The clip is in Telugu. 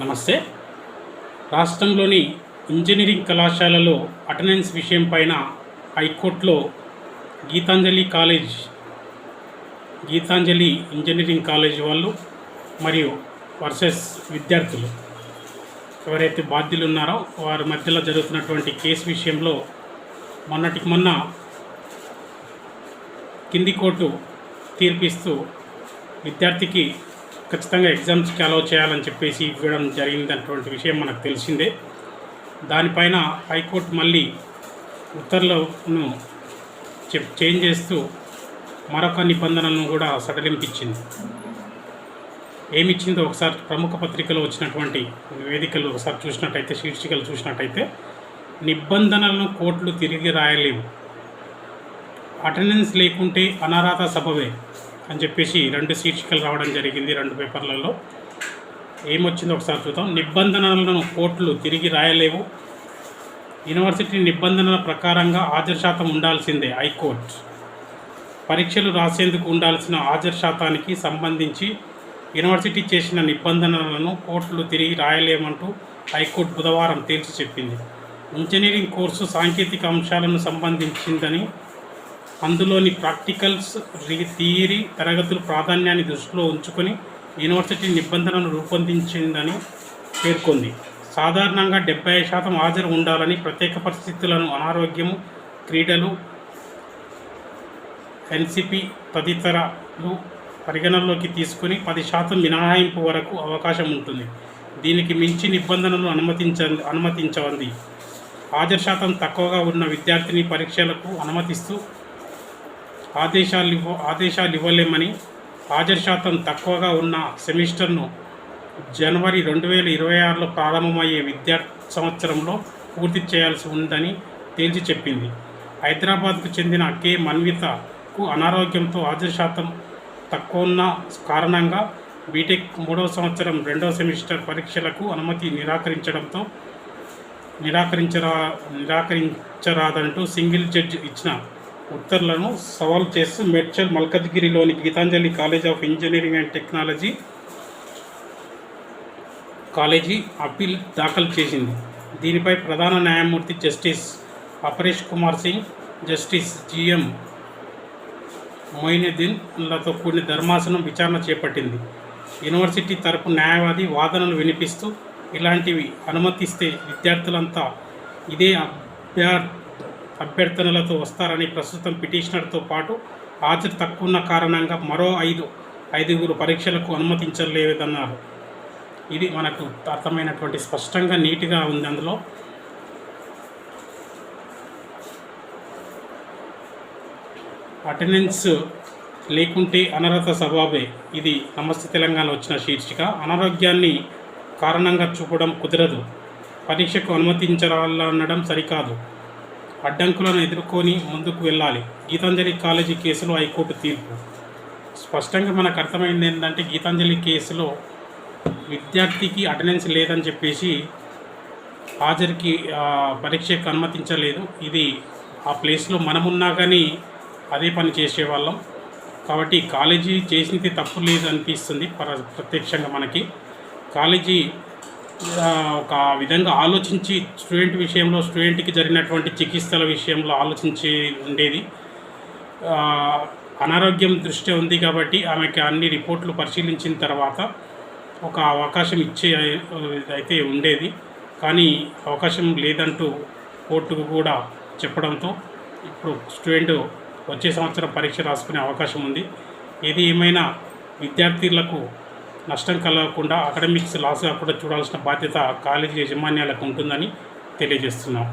నమస్తే. రాష్ట్రంలోని ఇంజనీరింగ్ కళాశాలలో అటెండెన్స్ విషయం పైన హైకోర్టులో Geethanjali college Geethanjali engineering college వాళ్ళు మరియు వర్సెస్ విద్యార్థులు. ఎవరైతే బాధ్యులు ఉన్నారో వారి మధ్యలో జరుగుతున్నటువంటి కేసు విషయంలో మొన్నటికి మొన్న కింది కోర్టు తీర్పిస్తూ విద్యార్థికి ఖచ్చితంగా ఎగ్జామ్స్కి అలౌ చేయాలని చెప్పేసి ఇవ్వడం జరిగిందన్నటువంటి విషయం మనకు తెలిసిందే. దానిపైన హైకోర్టు మళ్ళీ ఉత్తర్వులను చెప్ చేంజ్ చేస్తూ మరొక నిబంధనలను కూడా సడలింపించింది. ఏమిచ్చిందో ఒకసారి ప్రముఖ పత్రికలో వచ్చినటువంటి వేదికలు ఒకసారి చూసినట్టయితే శీర్షికలు చూసినట్టయితే నిబంధనలను కోర్టులు తిరిగి రాయలేవు. అటెండెన్స్ లేకుంటే అనారాధ సభవే. అని చెప్పేసి రెండు శీర్షికలు రావడం జరిగింది రెండు పేపర్లలో. ఏమొచ్చిందో ఒకసారి చూద్దాం. నిబంధనలను కోర్టులు తిరిగి రాయలేవు. యూనివర్సిటీ నిబంధనల ప్రకారంగా హాజరు శాతం ఉండాల్సిందే హైకోర్టు. పరీక్షలు రాసేందుకు ఉండాల్సిన హాజరు శాతానికి సంబంధించి యూనివర్సిటీ చేసిన నిబంధనలను కోర్టులు తిరిగి రాయలేమంటూ హైకోర్టు బుధవారం తేల్చి చెప్పింది. ఇంజనీరింగ్ కోర్సు సాంకేతిక అంశాలను సంబంధించిందని అందులోని ప్రాక్టికల్స్ థియరీ తరగతులు ప్రాధాన్యాన్ని దృష్టిలో ఉంచుకొని యూనివర్సిటీ నిబంధనలు రూపొందించిందని పేర్కొంది. సాధారణంగా డెబ్బై శాతం హాజరు ఉండాలని ప్రత్యేక పరిస్థితులను అనారోగ్యము క్రీడలు ఎన్సిపి తదితరాలు పరిగణనలోకి తీసుకుని పది శాతం మినహాయింపు వరకు అవకాశం ఉంటుంది. దీనికి మించి నిబంధనలు అనుమతించ అనుమతించవంది హాజరు శాతం తక్కువగా ఉన్న విద్యార్థిని పరీక్షలకు అనుమతిస్తూ ఆదేశాలు ఇవ్వ ఆదేశాలు ఇవ్వలేమని హాజరు శాతం తక్కువగా ఉన్న సెమిస్టర్ను జనవరి రెండు వేల ఇరవై ఆరులో ప్రారంభమయ్యే విద్యా సంవత్సరంలో పూర్తి చేయాల్సి ఉందని తేల్చి చెప్పింది. హైదరాబాద్కు చెందిన కె. మన్వితకు అనారోగ్యంతో హాజరు శాతం తక్కువ ఉన్న కారణంగా బీటెక్ మూడవ సంవత్సరం రెండవ సెమిస్టర్ పరీక్షలకు అనుమతి నిరాకరించడంతో నిరాకరించరా నిరాకరించరాదంటూ సింగిల్ జడ్జి ఇచ్చిన ఉత్తర్లను సవాల్ చేస్తూ Medchal మల్కద్గిరిలోని Geethanjali college of engineering and technology college appeal దాఖలు చేసింది. దీనిపై ప్రధాన న్యాయమూర్తి justice Aparesh Kumar Singh justice G మొయినుద్దీన్లతో కూడిన ధర్మాసనం విచారణ చేపట్టింది. యూనివర్సిటీ తరపు న్యాయవాది వాదనలు వినిపిస్తూ ఇలాంటివి అనుమతిస్తే విద్యార్థులంతా ఇదే అభ్యర్ అభ్యర్థనలతో వస్తారని ప్రస్తుతం పిటిషనర్తో పాటు హాజరు తక్కువన్న కారణంగా మరో ఐదు ఐదుగురు పరీక్షలకు అనుమతించలేదన్నారు. ఇది మనకు అర్థమైనటువంటి స్పష్టంగా నీట్గా ఉంది అందులో. అటెండెన్స్ లేకుంటే అనర్హత సబాబే. ఇది నమస్తే తెలంగాణ వచ్చిన శీర్షిక. అనారోగ్యాన్ని కారణంగా చూపడం కుదరదు. పరీక్షకు అనుమతించాలనడం సరికాదు. అడ్డంకులను ఎదుర్కొని ముందుకు వెళ్ళాలి. గీతాంజలి కాలేజీ కేసులో హైకోర్టు తీర్పు. స్పష్టంగా మనకు అర్థమైంది ఏంటంటే గీతాంజలి కేసులో విద్యార్థికి అటెండెన్స్ లేదని చెప్పేసి హాజరుకి పరీక్షకు అనుమతించలేదు. ఇది ఆ ప్లేస్లో మనమున్నా కానీ అదే పని చేసేవాళ్ళం. కాబట్టి కాలేజీ చేసింది తప్పు లేదు అనిపిస్తుంది పర ప్రత్యక్షంగా మనకి. కాలేజీ ఒక విధంగా ఆలోచించి స్టూడెంట్ విషయంలో స్టూడెంట్కి జరిగినటువంటి చికిత్సల విషయంలో ఆలోచించి ఉండేది. అనారోగ్యం దృష్టి ఉంది కాబట్టి ఆమెకి అన్ని రిపోర్ట్లు పరిశీలించిన తర్వాత ఒక అవకాశం ఇచ్చే అయితే ఉండేది. కానీ అవకాశం లేదంటూ కోర్టుకు కూడా చెప్పడంతో ఇప్పుడు స్టూడెంట్ వచ్చే సంవత్సరం పరీక్ష రాసుకునే అవకాశం ఉంది. ఏది ఏమైనా విద్యార్థులకు నష్టం కలగకుండా అకాడమిక్స్ లాస్ కాకుండా చూడాల్సిన బాధ్యత కాలేజీ యాజమాన్యాలకు ఉంటుందని తెలియజేస్తున్నాం.